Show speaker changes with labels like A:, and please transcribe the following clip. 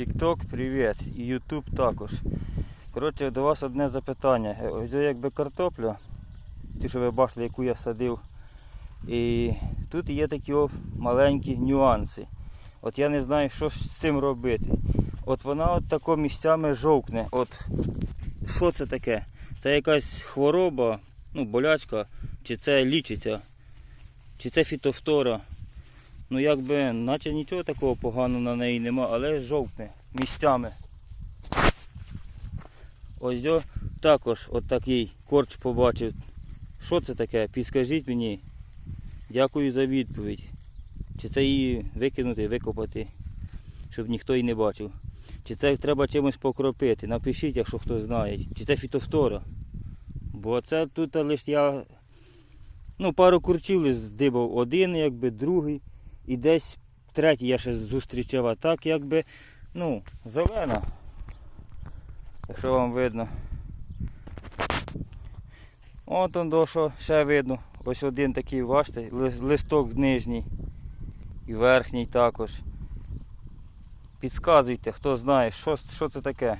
A: TikTok, привіт, і YouTube також. Коротше, до вас одне запитання. Е, Ось якби картопля, ті, що ви бачили, яку я садив. І тут є такі маленькі нюанси. От я не знаю, що з цим робити. От вона от тако місцями жовкне. От що це таке? Це якась хвороба, ну, болячка, чи це лічиться, чи це фітофтора. Ну якби, наче нічого такого поганого на неї нема, але жовтне місцями. Ось йо також от такий корч побачив. Що це таке? Підскажіть мені. Дякую за відповідь. Чи це її викинути, викопати, щоб ніхто її не бачив. Чи це треба чимось покропити? Напишіть, якщо хто знає. Чи це фітофтора. Бо це тут лише я ну, пару курчів здибав. Один, якби, другий. І десь третій я ще зустрічав, а так якби, ну, зелена. Якщо вам видно. От он до що ще видно. Ось один такий, бачите, листок нижній і верхній також. Підказуйте, хто знає, що, що це таке.